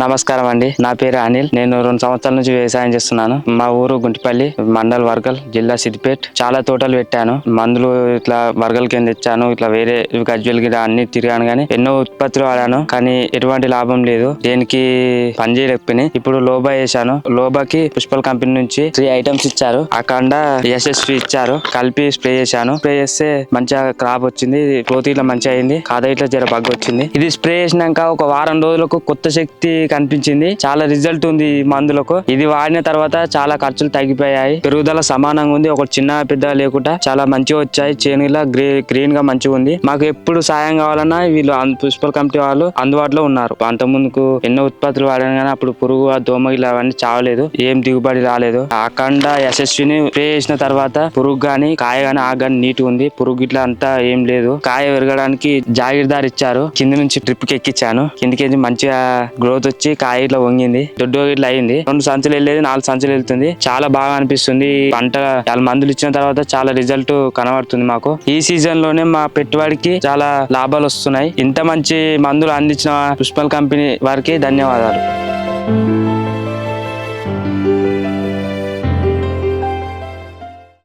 నమస్కారం అండి. నా పేరు అనిల్. నేను రెండు సంవత్సరాల నుంచి వ్యవసాయం చేస్తున్నాను. మా ఊరు గుంటిపల్లి మండల్ వర్గల్ జిల్లా సిద్దిపేట్. చాలా తోటలు పెట్టాను. మందులు ఇట్లా వర్గల్ కింద తెచ్చాను ఇట్లా వేరే గజ్వెల్ గిడ అన్ని తిరిగాను కానీ ఎన్నో ఉత్పత్తులు వాడాను. కానీ ఎటువంటి లాభం లేదు. దేనికి పనిచేయలేకపోయినాయి ఇప్పుడు లోబా వేసాను లోబాకి పుష్పల్ కంపెనీ నుంచి త్రీ ఐటమ్స్ ఇచ్చారు. అఖండ యశస్వి ఇచ్చారు. కలిపి స్ప్రే చేశాను. స్ప్రే చేస్తే మంచిగా క్రాప్ వచ్చింది. క్లోత్ ఇట్లా మంచిగా అయింది. కాదా ఇట్లా జర బగ్గు వచ్చింది. ఇది స్ప్రే చేసినాక ఒక వారం రోజులకు కొత్త శక్తి కనిపించింది. చాలా రిజల్ట్ ఉంది ఈ మందులకు. ఇది వాడిన తర్వాత చాలా ఖర్చులు తగ్గిపోయాయి. పెరుగుదల సమానంగా ఉంది. ఒక చిన్న పెద్ద లేకుండా చాలా మంచిగా వచ్చాయి. చేనులా గ్రే గ్రీన్గా మంచిగా ఉంది. మాకు ఎప్పుడు సాయం కావాలన్నా వీళ్ళు అన్- పుష్పల్ వాళ్ళు అందుబాటులో ఉన్నారు. అంత ముందుకు ఎన్నో ఉత్పత్తులు వాడాను కానీ అప్పుడు పురుగు దోమ ఇలా అవన్నీ చావలేదు. ఏం దిగుబడి రాలేదు. అఖండ యశస్విని స్ప్రే చేసిన తర్వాత పురుగు గాని కాయ గాని ఆ గాని నీట్ ఉంది. పురుగు ఇట్లా అంతా ఏం లేదు. కాయ పెరగడానికి జాగీర్దార్ ఇచ్చారు కింద నుంచి ట్రిప్కి ఎక్కించాను. కిందకి మంచిగా గ్రోత్ వచ్చి కాయ ఇట్లా వంగింది. దొడ్డు ఇట్లా అయింది. రెండు సంచులు వెళ్ళేది నాలుగు సంచులు వెళ్తుంది. చాలా బాగా అనిపిస్తుంది. పంట చాలా మందులు ఇచ్చిన తర్వాత చాలా రిజల్ట్ కనబడుతుంది మాకు. ఈ సీజన్లోనే మా పెట్టుబడికి చాలా లాభాలు వస్తున్నాయి. ఇంత మంచి మందులు అందించిన పుష్పల్ కంపెనీ వారికి ధన్యవాదాలు.